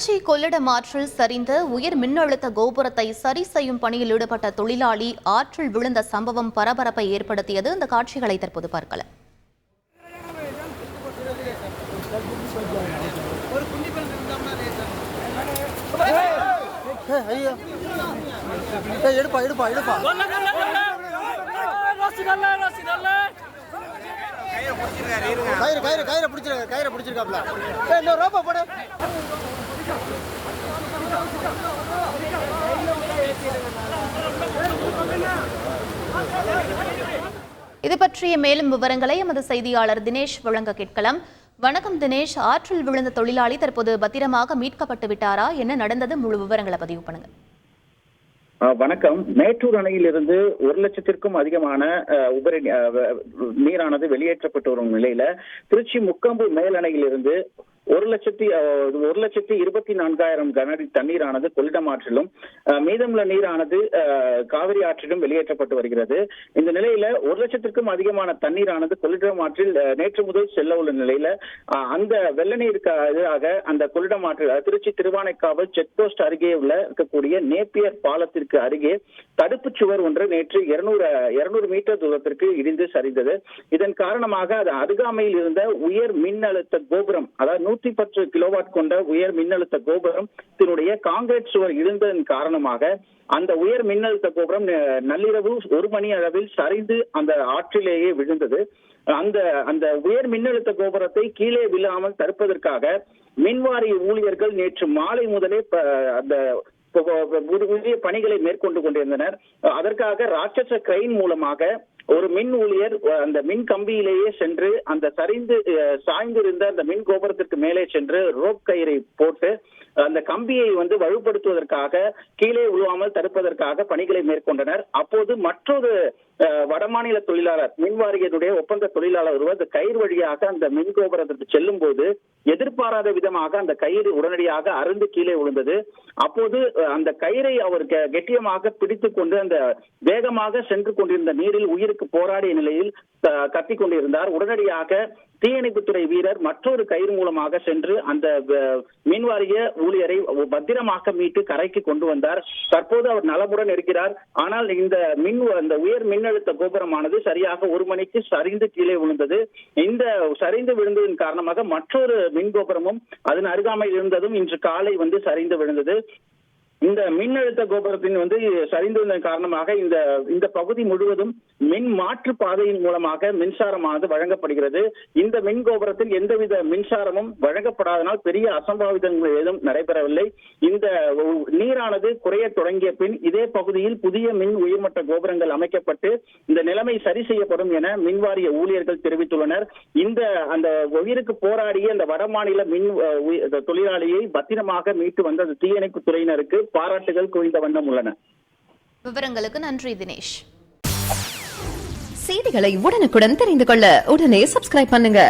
திருச்சி கொள்ளிடம் ஆற்றில் சரிந்த உயர் மின்னழுத்த கோபுரத்தை சரி செய்யும் பணியில் ஈடுபட்ட தொழிலாளி ஆற்றில் விழுந்த சம்பவம் பரபரப்பை ஏற்படுத்தியது இந்த காட்சிகளை தற்போது பார்க்கலாம் எடுப்பா எடுப்பா எடுப்பா கயிறு கயிறு கயிறை பிடிச்சிருக்க கயிறை பிடிச்சிருக்காப்ல இந்த ரோப்பா போடு. இது பற்றிய மேலும் விவரங்களை எமது செய்தியாளர் தினேஷ் வழங்க கேட்கலாம். வணக்கம் தினேஷ். ஆற்றில் விழுந்த தொழிலாளி தற்போது பத்திரமாக மீட்கப்பட்டு விட்டாரா? என்ன நடந்தது? முழு விவரங்களை பதிவு பண்ணுங்க. வணக்கம். மேட்டூர் அணையிலிருந்து ஒரு லட்சத்திற்கும் அதிகமான உபரி நீரானது வெளியேற்றப்பட்டு வரும் நிலையில திருச்சி முக்கம்பு மேல் அணையிலிருந்து ஒரு லட்சத்தி ஒரு லட்சத்தி இருபத்தி நான்காயிரம் கனஅடி தண்ணீரானது கொள்ளிடம் ஆற்றிலும் மீதமுள்ள நீரானது காவிரி ஆற்றிலும் வெளியேற்றப்பட்டு வருகிறது. இந்த நிலையில ஒரு லட்சத்திற்கும் அதிகமான தண்ணீரானது கொள்ளிடம் ஆற்றில் நேற்று முதல் செல்ல உள்ள நிலையில அந்த வெள்ள நீருக்கு எதிராக அந்த கொள்ளிடம் ஆற்றில் திருச்சி திருவானைக்காவல் செக் போஸ்ட் அருகே உள்ள இருக்கக்கூடிய நேப்பியர் பாலத்திற்கு அருகே தடுப்பு சுவர் ஒன்று நேற்று இருநூறு இருநூறு மீட்டர் தூரத்திற்கு இடிந்து சரிந்தது. இதன் காரணமாக அது அருகாமையில் இருந்த உயர் மின்னழுத்த கோபுரம் அதாவது நூத்தி பத்து கிலோவாட் கொண்ட உயர் மின்னழுத்த கோபுரம் இதனுடைய காங்கிரீட் சுவர் இருந்ததன் காரணமாக அந்த உயர் மின்னழுத்த கோபுரம் நள்ளிரவு ஒரு மணி அளவில் சரிந்து அந்த ஆற்றிலேயே விழுந்தது. அந்த அந்த உயர் மின்னழுத்த கோபுரத்தை கீழே விழாமல் தடுப்பதற்காக மின்வாரிய ஊழியர்கள் நேற்று மாலை முதலே அந்த ப- பணிகளை மேற்கொண்டு கொண்டிருந்தனர். அதற்காக ராட்சச கிரைன் மூலமாக ஒரு மின் ஊழியர் அந்த மின் கம்பியிலேயே சென்று அந்த சரிந்து சாய்ந்திருந்த அந்த மின் கோபுரத்திற்கு மேலே சென்று ரோப் கயிறை போட்டு அந்த கம்பியை வந்து வலுப்படுத்துவதற்காக கீழே விழுவாமல் தடுப்பதற்காக பணிகளை மேற்கொண்டனர். அப்போது மற்றொரு வடமாநில தொழிலாளர் மின் வாரியத்துடைய ஒப்பந்த தொழிலாளர் ஒருவர் அந்த கயிறு வழியாக அந்த மின் கோபுரத்திற்கு செல்லும் போது எதிர்பாராத விதமாக அந்த கயிறு உடனடியாக அருந்து கீழே விழுந்தது. அப்போது அந்த கயிறை அவர் கெட்டியமாக பிடித்துக் கொண்டு அந்த வேகமாக சென்று கொண்டிருந்த நீரில் உயிருக்கு போராடிய நிலையில் கத்திக் கொண்டிருந்தார். உடனடியாக தீயணைப்புத்துறை வீரர் மற்றொரு கயிறு மூலமாக சென்று அந்த மின்வாரிய ஊழியரை பத்திரமாக மீட்டு கரைக்கு கொண்டு வந்தார். தற்போது அவர் நலமுடன் இருக்கிறார். ஆனால் இந்த மின் அந்த உயர் மின்னழுத்த கோபுரமானது சரியாக ஒரு மணிக்கு சரிந்து கீழே விழுந்தது. இந்த சரிந்து விழுந்ததன் காரணமாக மற்றொரு மின் கோபுரமும் அதன் அருகாமையில் இருந்ததும் இன்று காலை வந்து சரிந்து விழுந்தது. இந்த மின்னழுத்த கோபுரத்தின் வந்து சரிந்ததன் காரணமாக இந்த இந்த பகுதி முழுவதும் மின் மாற்று பாதையின் மூலமாக மின்சாரமானது வழங்கப்படுகிறது. இந்த மின் கோபுரத்தில் எந்தவித மின்சாரமும் வழங்கப்படாதனால் பெரிய அசம்பாவிதங்கள் ஏதும் நடைபெறவில்லை. இந்த நீரானது குறைய தொடங்கிய பின் இதே பகுதியில் புதிய மின் உயர்மட்ட கோபுரங்கள் அமைக்கப்பட்டு இந்த நிலைமை சரி செய்யப்படும் என மின்வாரிய ஊழியர்கள் தெரிவித்துள்ளனர். இந்த அந்த உயிருக்கு போராடிய அந்த வடமாநில மின் தொழிலாளியை பத்திரமாக மீட்டு வந்த அந்த தீயணைப்பு துறையினருக்கு பாராட்டுகள் குவிந்த வண்ணம் உள்ளன. விவரங்களுக்கு நன்றி தினேஷ். செய்திகளை உடனுக்குடன் தெரிந்து கொள்ள உடனே சப்ஸ்கிரைப் பண்ணுங்க.